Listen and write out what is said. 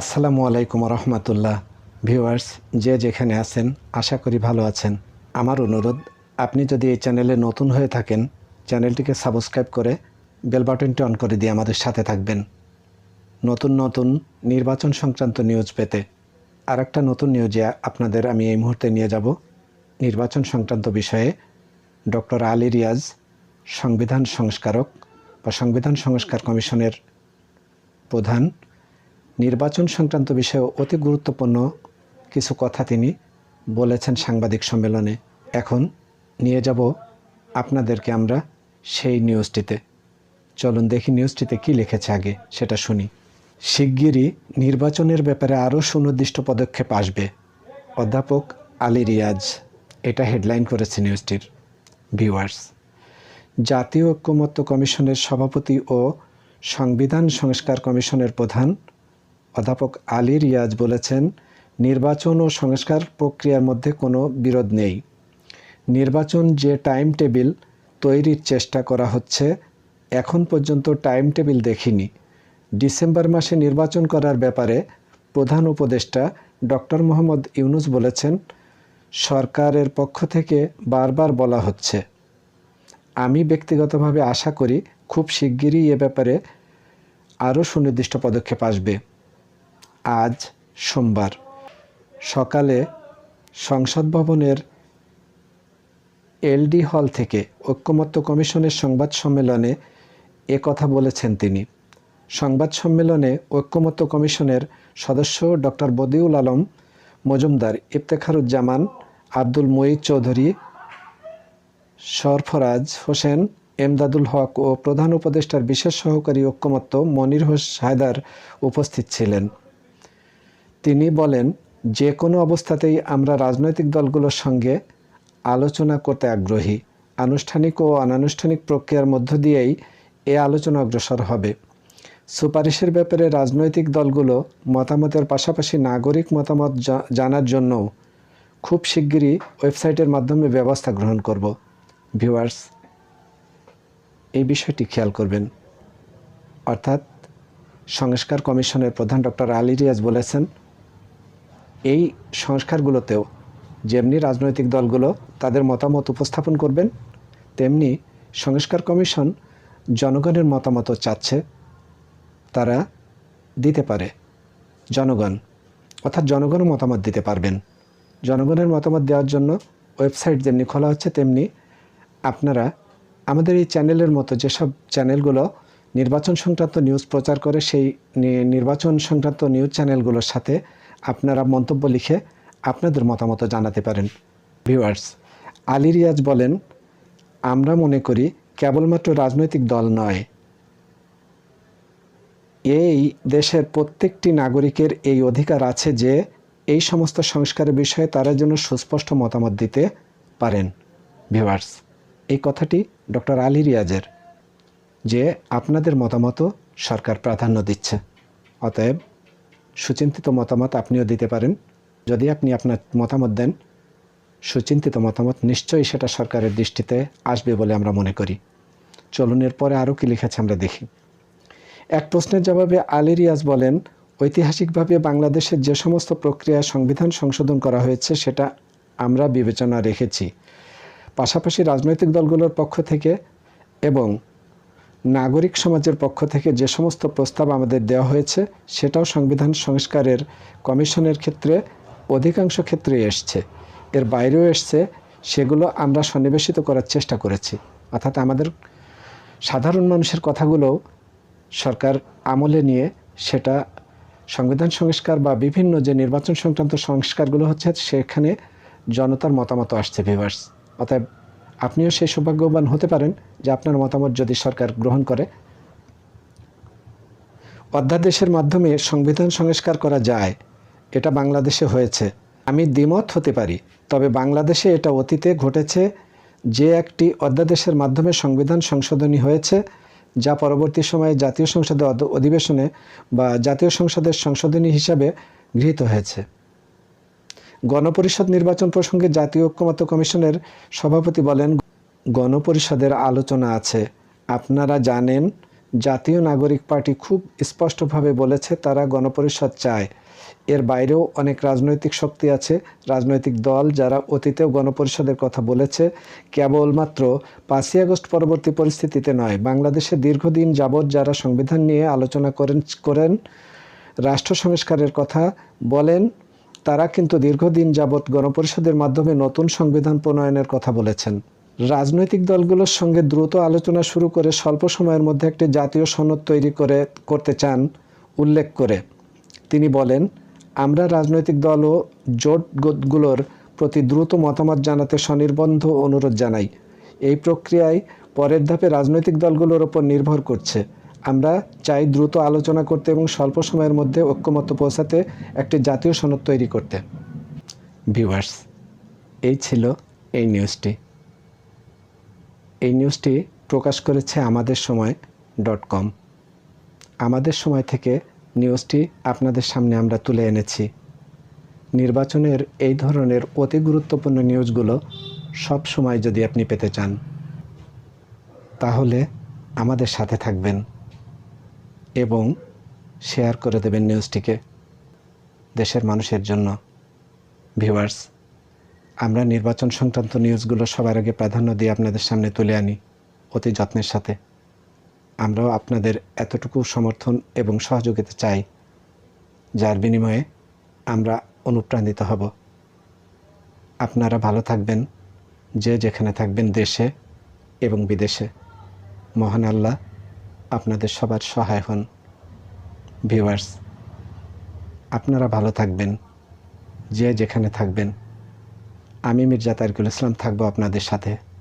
আসসালামু আলাইকুম রহমতুল্লাহ ভিউয়ার্স, যে যেখানে আছেন, আশা করি ভালো আছেন। আমার অনুরোধ, আপনি যদি এই চ্যানেলে নতুন হয়ে থাকেন, চ্যানেলটিকে সাবস্ক্রাইব করে বেল বাটনটি অন করে দিয়ে আমাদের সাথে থাকবেন। নতুন নতুন নির্বাচন সংক্রান্ত নিউজ পেতে। আর একটা নতুন নিউজে আপনাদের আমি এই মুহূর্তে নিয়ে যাব। নির্বাচন সংক্রান্ত বিষয়ে ডক্টর আলী রিয়াজ, সংবিধান সংস্কারক বা সংবিধান সংস্কার কমিশনের প্রধান। নির্বাচন সংক্রান্ত বিষয়ে অতি গুরুত্বপূর্ণ কিছু কথা তিনি বলেছেন সাংবাদিক সম্মেলনে। এখন নিয়ে যাব আপনাদেরকে আমরা সেই নিউজটিতে চলুন দেখি নিউজটিতে কি লিখেছে আগে, সেটা শুনি। শিগগিরই নির্বাচনের ব্যাপারে আরও সুনির্দিষ্ট পদক্ষেপ আসবে। অধ্যাপক আলী রিয়াজ, এটা হেডলাইন করেছে নিউজটির ভিউয়ার্স। জাতীয় ঐক্যমত্য কমিশনের সভাপতি ও সংবিধান সংস্কার কমিশনের প্রধান অধ্যাপক আলী রিয়াজ বলেছেন, নির্বাচন ও সংস্কার প্রক্রিয়ার মধ্যে কোনো বিরোধ নেই। নির্বাচন যে টাইম টেবিল তৈরির চেষ্টা করা হচ্ছে এখন পর্যন্ত টাইম টেবিল দেখিনি। ডিসেম্বর মাসে নির্বাচন করার ব্যাপারে প্রধান উপদেষ্টা ডক্টর মোহাম্মদ ইউনুস বলেছেন, সরকারের পক্ষ থেকে বারবার বলা হচ্ছে। আমি ব্যক্তিগতভাবে আশা করি খুব শিগগিরই এ ব্যাপারে আরও সুনির্দিষ্ট পদক্ষেপ আসবে। আজ সোমবার। সকালে সংসদ ভবনের এলডি হল থেকে ঐক্যমত্য কমিশনের সংবাদ সম্মেলনে এ কথা বলেছেন তিনি। সংবাদ সম্মেলনে ঐক্যমত্য কমিশনের সদস্য ডক্টর বদিউল আলম, মজুমদার ইফতেখারুজ্জামান, আব্দুল মঈদ চৌধুরী, সরফরাজ হোসেন, এমদাদুল হক ও প্রধান উপদেষ্টার বিশেষ সহকারী ঐক্যমত্য মনির হোস হায়দার উপস্থিত ছিলেন। তিনি বলেন, যে কোনো অবস্থাতেই আমরা রাজনৈতিক দলগুলোর সঙ্গে আলোচনা করতে আগ্রহী। আনুষ্ঠানিক ও অনানুষ্ঠানিক প্রক্রিয়ার মধ্য দিয়েই এ আলোচনা অগ্রসর হবে। সুপারিশের ব্যাপারে রাজনৈতিক দলগুলো মতামতের পাশাপাশি নাগরিক মতামত জানার জন্যও খুব শিগগিরই ওয়েবসাইটের মাধ্যমে ব্যবস্থা গ্রহণ করব। ভিউয়ার্স, এই বিষয়টি খেয়াল করবেন। অর্থাৎ সংস্কার কমিশনের প্রধান ডক্টর আলী রিয়াজ বলেছেন, এই সংস্কারগুলোতেও যেমনি রাজনৈতিক দলগুলো তাদের মতামত উপস্থাপন করবেন, তেমনি সংস্কার কমিশন জনগণের মতামতও চাচ্ছে, তারা দিতে পারে। জনগণ, অর্থাৎ জনগণও মতামত দিতে পারবেন। জনগণের মতামত দেওয়ার জন্য ওয়েবসাইট যেমনি খোলা হচ্ছে, তেমনি আপনারা আমাদের এই চ্যানেলের মতো যেসব চ্যানেলগুলো নির্বাচন সংক্রান্ত নিউজ প্রচার করে, সেই নির্বাচন সংক্রান্ত নিউজ চ্যানেলগুলোর সাথে আপনারা মন্তব্য লিখে আপনাদের মতামত জানাতে পারেন। ভিউয়ার্স, আলী রিয়াজ বলেন, আমরা মনে করি কেবলমাত্র রাজনৈতিক দল নয়, এই দেশের প্রত্যেকটি নাগরিকের এই অধিকার আছে যে এই সমস্ত সংস্কারের বিষয়ে তারা যেন সুস্পষ্ট মতামত দিতে পারেন। ভিউয়ার্স, এই কথাটি ডক্টর আলী রিয়াজের, যে আপনাদের মতামতও সরকার প্রাধান্য দিচ্ছে। অতএব সুচিন্তিত মতামত আপনিও দিতে পারেন। যদি আপনি আপনার মতামত দেন, সুচিন্তিত মতামত নিশ্চয়ই সেটা সরকারের দৃষ্টিতে আসবে বলে আমরা মনে করি। চলুন এরপরে আরও কি লিখেছে আমরা দেখি। এক প্রশ্নের জবাবে আলী রিয়াজ বলেন, ঐতিহাসিকভাবে বাংলাদেশের যে সমস্ত প্রক্রিয়া সংবিধান সংশোধন করা হয়েছে সেটা আমরা বিবেচনা রেখেছি। পাশাপাশি রাজনৈতিক দলগুলোর পক্ষ থেকে এবং নাগরিক সমাজের পক্ষ থেকে যে সমস্ত প্রস্তাব আমাদের দেওয়া হয়েছে সেটাও সংবিধান সংস্কারের কমিশনের ক্ষেত্রে অধিকাংশ ক্ষেত্রে এসছে। এর বাইরেও এসছে, সেগুলো আমরা সন্নিবেশিত করার চেষ্টা করেছি। অর্থাৎ আমাদের সাধারণ মানুষের কথাগুলো সরকার আমলে নিয়ে সেটা সংবিধান সংস্কার বা বিভিন্ন যে নির্বাচন সংক্রান্ত সংস্কারগুলো হচ্ছে, সেখানে জনতার মতামত আসছে ভিভার্স অতএব আপনিও সেই সৌভাগ্যবান হতে পারেন যে আপনার মতামত যদি সরকার গ্রহণ করে। অধ্যাদেশের মাধ্যমে সংবিধান সংস্কার করা যায়, এটা বাংলাদেশে হয়েছে। আমি দ্বিমত হতে পারি, তবে বাংলাদেশে এটা অতীতে ঘটেছে। যে একটি অধ্যাদেশের মাধ্যমে সংবিধান সংশোধনী হয়েছে, যা পরবর্তী সময়ে জাতীয় সংসদের অধ- অধিবেশনে বা জাতীয় সংসদের সংশোধনী হিসাবে গৃহীত হয়েছে। গণপরিষদ নির্বাচন প্রসঙ্গে জাতীয় ঐক্যমত্য কমিশনের সভাপতি বলেন, গণপরিষদের আলোচনা আছে। আপনারা জানেন, জাতীয় নাগরিক পার্টি খুব স্পষ্টভাবে বলেছে তারা গণপরিষদ চায়। এর বাইরেও অনেক রাজনৈতিক শক্তি আছে, রাজনৈতিক দল যারা অতীতেও গণপরিষদের কথা বলেছে। কেবলমাত্র পাঁচই আগস্ট পরবর্তী পরিস্থিতিতে নয়, বাংলাদেশে দীর্ঘদিন যাবৎ যারা সংবিধান নিয়ে আলোচনা করেন করেন, রাষ্ট্র সংস্কারের কথা বলেন, তারা কিন্তু দীর্ঘদিন যাবৎ গণপরিষদের মাধ্যমে নতুন সংবিধান প্রণয়নের কথা বলেছেন। রাজনৈতিক দলগুলোর সঙ্গে দ্রুত আলোচনা শুরু করে স্বল্প সময়ের মধ্যে একটি জাতীয় সনদ তৈরি করে, করতে চান, উল্লেখ করে। তিনি বলেন আমরা রাজনৈতিক দল ও জোটগুলোর প্রতি দ্রুত মতামত জানাতে স্বনির্বন্ধ অনুরোধ জানাই। এই প্রক্রিয়ায় পরের ধাপে রাজনৈতিক দলগুলোর ওপর নির্ভর করছে। আমরা চাই দ্রুত আলোচনা করতে এবং স্বল্প সময়ের মধ্যে ঐক্যমত্য পৌঁছাতে একটি জাতীয় সনদ তৈরি করতে। ভিউয়ার্স, এই ছিল এই নিউজটি। এই নিউজটি প্রকাশ করেছে আমাদের সময় ডট কম। আমাদের সময় থেকে নিউজটি আপনাদের সামনে আমরা তুলে এনেছি। নির্বাচনের এই ধরনের অতি গুরুত্বপূর্ণ নিউজগুলো সব সময় যদি আপনি পেতে চান, তাহলে আমাদের সাথে থাকবেন এবং শেয়ার করে দেবেন নিউজটিকে দেশের মানুষের জন্য। ভিউয়ার্স, আমরা নির্বাচন সংক্রান্ত নিউজগুলো সবার আগে প্রাধান্য দিয়ে আপনাদের সামনে তুলে আনি অতি যত্নের সাথে। আমরাও আপনাদের এতটুকু সমর্থন এবং সহযোগিতা চাই, যার বিনিময়ে আমরা অনুপ্রাণিত হব। আপনারা ভালো থাকবেন, যে যেখানে থাকবেন দেশে এবং বিদেশে। মহান আল্লাহ আপনাদের সবার সহায় হন। ভিউয়ার্স, আপনারা ভালো থাকবেন, যে যেখানে থাকবেন। আমি মির্জা তারিকুল ইসলাম থাকব আপনাদের সাথে।